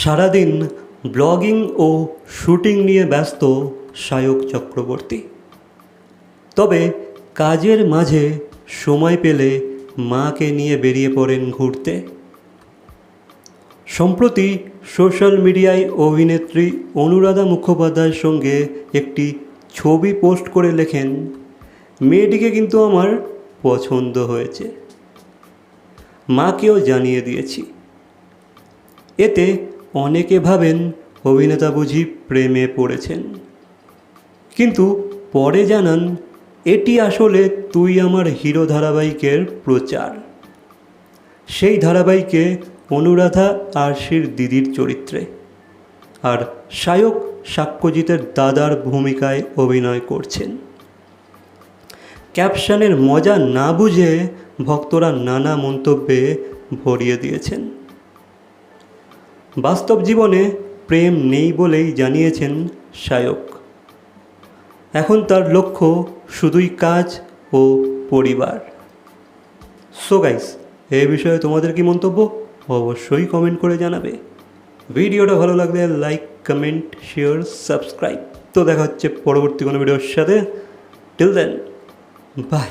সারাদিন ব্লগিং ও শুটিং নিয়ে ব্যস্ত সায়ক চক্রবর্তী। তবে কাজের মাঝে সময় পেলে মাকে নিয়ে বেরিয়ে পড়েন ঘুরতে। সম্প্রতি সোশ্যাল মিডিয়ায় অভিনেত্রী অনুরাধা মুখোপাধ্যায়ের সঙ্গে একটি ছবি পোস্ট করে লেখেন, মেয়েটিকে কিন্তু আমার পছন্দ হয়েছে। মাকেও জানিয়ে দিয়েছি। এতে অনেকে ভাবেন অভিনেতা বুঝি প্রেমে পড়েছেন। কিন্তু পরে জানান, এটি আসলে তুই আমার হিরো ধারাবাহিকের প্রচার। সেই ধারাবাহিকে অনুরাধা আরশির দিদির চরিত্রে। আর সায়ক সাক্ষ্যজিতের দাদার ভূমিকায় অভিনয় করছেন। ক্যাপশনের মজা না বুঝে ভক্তরা নানা মন্তব্যে ভরিয়ে দিয়েছেন। বাস্তব জীবনে প্রেম নেই বলেই জানিয়েছেন সায়ক এখন তার লক্ষ্য শুধুই কাজ ও পরিবার। সো গাইস এ বিষয়ে তোমাদের কি মন্তব্য? অবশ্যই কমেন্ট করে জানাবে। ভিডিওটা ভালো লাগলে লাইক কমেন্ট শেয়ার সাবস্ক্রাইব তো দেখা হচ্ছে পরবর্তী কোনো ভিডিওর সাথে। Till then by